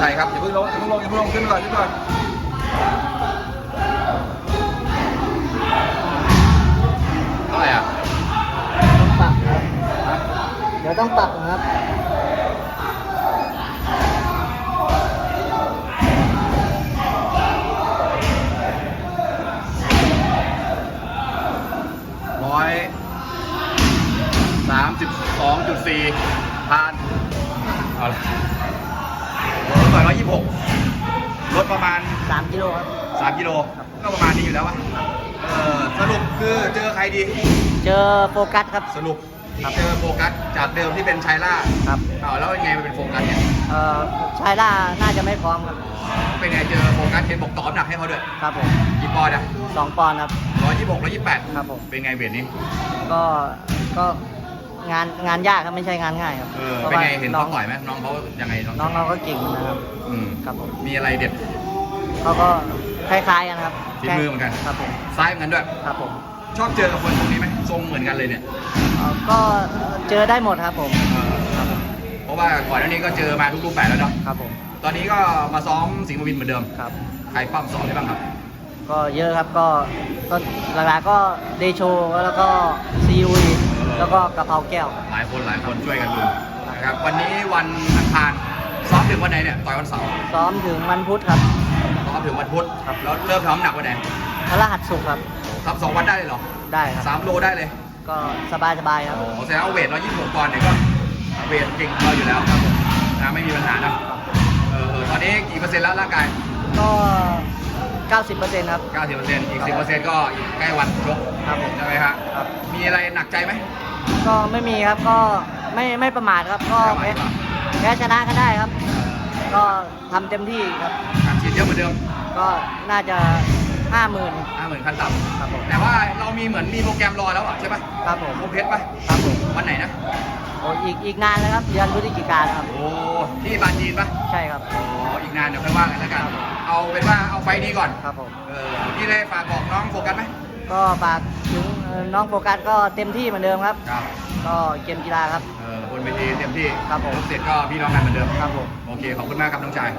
ชัยครับอย่าเพิ่งลงอย่าเพิ่งลงอย่าเพิ่งลงขึ้นก่อนขึ้นก่อนเท่าไหร่อะต้องปรับครับเดี๋ยวต้องปรับนะครับร้อยสามสิบสองจุดสี่ผ่านเอาละ ผมต่อยร้อยยี่สิบหกลดประมาณ3กิโลครับ สามกิโลก็ประมาณนี้อยู่แล้ววะเออสรุปคือเจอใครดี เจอโฟกัสครับ สรุปครับเจอโฟกัสจากเดิมที่เป็นชายล่าครับเอาแล้วยังไงมันเป็นโฟกัสเนี่ยเอ่อชายล่าน่าจะไม่พร้อมครับ เป็นไงเจอโฟกัสเห็นบอกต่อน้ำหนักให้เขาด้วยครับผมกี่ปอนด์อะสองปอนด์ครับร้อยยี่สิบหกร้อยยี่สิบแปดครับผมเป็นไงเวทนี้ ก็ก็ งานงานยากครับไม่ใช่งานง่ายครับเออพราะเป็นว่าไงเห็นน้อเขางต่อยไหมน้องเขายังไงน้องน้องเราก็เก่งนะครับ อืมครับผมมีอะไรเด็ดเขาก็คล้ายๆกันครับฝีมือเหมือนกันครับผมซ้ายเหมือนกันด้วยครับผมชอบเจอกับคนตรงนี้ไหมทรงเหมือนกันเลยเนี่ยเอ่อก็เจอได้หมดครับผมเออครับผมเพราะว่าก่อนหน้านี้ก็เจอมาทุกรูปแบบแล้วเนาะครับผมตอนนี้ก็มาซ้อมสิงห์บุรีเหมือนเดิมครับใครปั้มซ้อมได้บ้างครับ ก็เยอะครับก็ก็หลักๆก็เดโชแล้วก็ซีอุย แล้วก็กะเพราแก้ว หลายคนหลายคนช่วยกันดูนะครับวันนี้วันอังคารซ้อมถึงวันไหนเนี่ยต่อยวันเสาร์ซ้อมถึงวันพุธครับ ซ้อมถึงวันพุธครับ แล้วเริ่มทำน้ำหนักวันไหนพฤหัสศุกร์ครับ ครับสองวันได้เลยเหรอได้ครับ สามโลได้เลยก็สบายสบายๆครับ โอ้แสดงว่าเวทเรายี่สิบหกปอนด์เนี่ยก็เวทเก่งของเราอยู่แล้วนะไม่มีปัญหานะเออเออตอนนี้กี่เปอร์เซ็นต์แล้วร่างกาย ก็ 90%ครับ 90เปอร์เซ็นต์อีก 10เปอร์เซ็นต์ก็อีกใกล้วันชกครับผม ใช่ไหมครับครับ มีอะไรหนักใจไหมก็ไม่มีครับก็ไม่ไม่ประมาทครับก็ไม่แพ้ประมาทแพ้ชนะก็ได้ครับ ก็ทำเต็มที่ครับ การฉีดเยอะเหมือนเดิม ก็น่าจะ ห้าหมื่นห้าหมื่นขั้นต่ครับผมำแต่ว่าเรามีเหมือนมีโปรแกรมรอแล้วอะใช่ปะครับผมโมเพชรปะครับผมวันไหนนะโอ้อีกอีกนานเลยครับเดือนพฤศจิกายนครับ โอ้ที่บานจีนปะใช่ครับอ๋ออีกนานเดี๋ยวค่อยว่ากันแล้วกันเอาเป็นว่าเอาไฟล์นี้ก่อนครับผมเออที่ได้ฝากบอกน้องโฟกัสไหมก็ฝากถึงเอ่อน้องโฟกัสก็เต็มที่เหมือนเดิมครับครับก็เกมกีฬาครับเออบนเวทีเต็มที่ครับผมเสร็จก็พี่น้องกันเหมือนเดิมครับผมโอเคขอบคุณมากครับน้องชาย